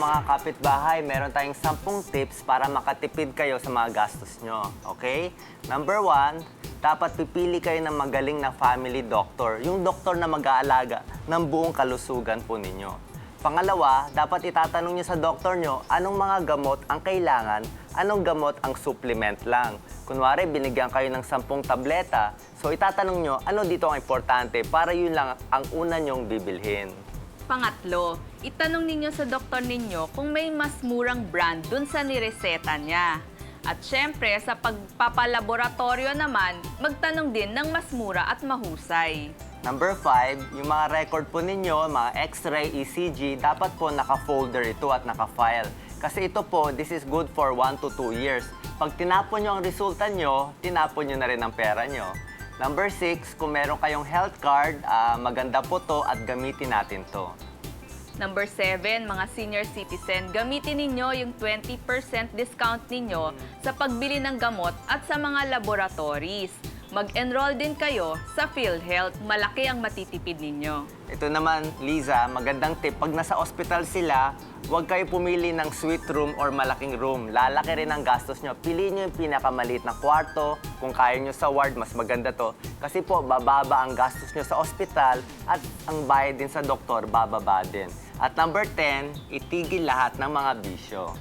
Mga kapitbahay, meron tayong 10 tips para makatipid kayo sa mga gastos nyo. Okay? Number one, dapat pipili kayo ng magaling na family doctor. Yung doktor na mag-aalaga ng buong kalusugan po ninyo. Pangalawa, dapat itatanong nyo sa doktor nyo anong mga gamot ang kailangan, anong gamot ang supplement lang. Kunwari, binigyan kayo ng 10 tableta, so itatanong nyo ano dito ang importante para yun lang ang una nyong bibilhin. Pangatlo, itanong ninyo sa doktor ninyo kung may mas murang brand dun sa nireseta niya. At syempre, sa pagpapalaboratorio naman, magtanong din ng mas mura at mahusay. Number five, yung mga record po ninyo, mga x-ray, ECG, dapat po naka-folder ito at naka-file. Kasi ito po, this is good for 1 to 2 years. Pag tinapon nyo ang resulta nyo, tinapon nyo na rin ang pera nyo. Number six, kung meron kayong health card, ah, maganda po to at gamitin natin to. Number 7, mga senior citizen, gamitin ninyo yung 20% discount ninyo sa pagbili ng gamot at sa mga laboratories. Mag-enroll din kayo sa PhilHealth. Malaki ang matitipid ninyo. Ito naman, Liza, magandang tip. Pag nasa ospital sila, huwag kayo pumili ng suite room or malaking room. Lalaki rin ang gastos nyo. Piliin nyo yung pinakamaliit na kwarto. Kung kaya nyo sa ward, mas maganda to. Kasi po, bababa ang gastos nyo sa ospital at ang bayad din sa doktor, bababa din. At number 10, itigil lahat ng mga bisyo.